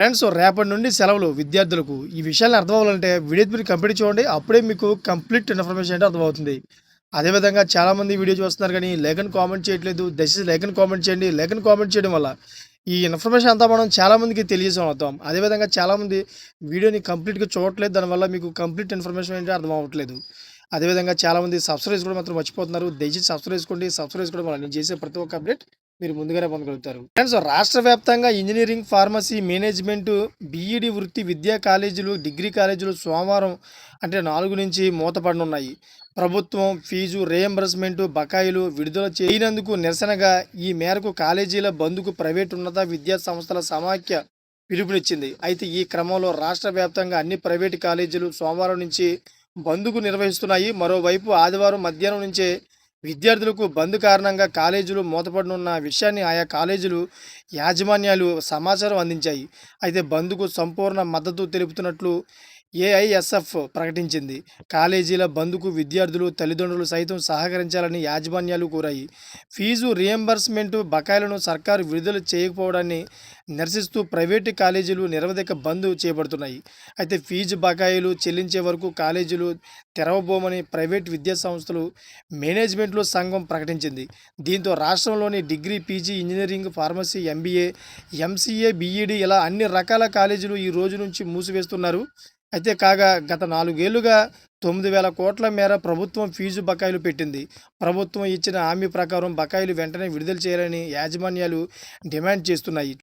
Friends రేపటి నుండి సెలవులు. విద్యార్థులకు ఈ విషయాన్ని అర్థం అవ్వాలంటే వీడియో మీరు కంప్లీట్ చూడండి. అప్పుడే మీకు కంప్లీట్ ఇన్ఫర్మేషన్ అంటే అర్థమవుతుంది. అదేవిధంగా చాలామంది వీడియో చూస్తున్నారు కానీ లేఖను కామెంట్ చేయట్లేదు. దయచేసి లేఖను కామెంట్ చేయండి. లేఖను కామెంట్ చేయడం వల్ల ఈ ఇన్ఫర్మేషన్ అంతా మనం చాలామందికి తెలియజేసాం అవుతాం అదేవిధంగా చాలామంది వీడియోని కంప్లీట్గా చూడట్లేదు. దానివల్ల మీకు కంప్లీట్ ఇన్ఫర్మేషన్ ఏంటో అర్థం అవ్వట్లేదు అదేవిధంగా చాలామంది సబ్స్క్రైబ్ కూడా మాత్రం మర్చిపోతున్నారు. దయచేసి సబ్స్క్రైబ్ చేసుకోండి. సబ్స్క్రైబ్ చేసుకోవడం వల్ల నేను చేసే ప్రతి ఒక్క అప్డేట్ మీరు ముందుగానే పొందగలుగుతారు. ఫ్రెండ్స్ రాష్ట్ర వ్యాప్తంగా ఇంజనీరింగ్ ఫార్మసీ మేనేజ్మెంట్ బీఈడి వృత్తి విద్యా కాలేజీలు డిగ్రీ కాలేజీలు సోమవారం అంటే నాలుగు నుంచి మూతపడనున్నాయి. ప్రభుత్వం ఫీజు రియంబర్స్మెంట్ బకాయిలు విడుదల చేయనందుకు నిరసనగా ఈ మేరకు కాలేజీల బంద్కు ప్రైవేట్ ఉన్నత విద్యా సంస్థల సమాఖ్య పిలుపునిచ్చింది. అయితే ఈ క్రమంలో రాష్ట్ర వ్యాప్తంగా అన్ని ప్రైవేటు కాలేజీలు సోమవారం నుంచి బంద్కు నిర్వహిస్తున్నాయి. మరోవైపు ఆదివారం మధ్యాహ్నం నుంచే విద్యార్థులకు బంద్ కారణంగా కాలేజీలు మూతపడనున్న విషయాన్ని ఆయా కాలేజీలు యాజమాన్యాలు సమాచారం అందించాయి. అయితే బంద్కు సంపూర్ణ మద్దతు తెలుపుతున్నట్లు ఏఐఎస్ఎఫ్ ప్రకటించింది. కాలేజీల బంద్కు విద్యార్థులు తల్లిదండ్రులు సైతం సహకరించాలని యాజమాన్యాలు కోరాయి. ఫీజు రియంబర్స్మెంట్ బకాయిలను సర్కారు విడుదల చేయకపోవడాన్ని నిరసిస్తూ ప్రైవేటు కాలేజీలు నిరవధిక బంద్ చేపడుతున్నాయి. అయితే ఫీజు బకాయిలు చెల్లించే వరకు కాలేజీలు తెరవబోమని ప్రైవేట్ విద్యా సంస్థలు మేనేజ్మెంట్లు సంఘం ప్రకటించింది. దీంతో రాష్ట్రంలోని degree PG engineering pharmacy MBA MCA BEd ఇలా అన్ని రకాల కాలేజీలు ఈ రోజు నుంచి మూసివేస్తున్నారు. అయితే కాగా గత నాలుగేళ్ళుగా తొమ్మిది వేల కోట్ల మేర ప్రభుత్వం ఫీజు బకాయిలు పెట్టింది. ప్రభుత్వం ఇచ్చిన హామీ ప్రకారం బకాయిలు వెంటనే విడుదల చేయాలని యాజమాన్యాలు డిమాండ్ చేస్తున్నాయి.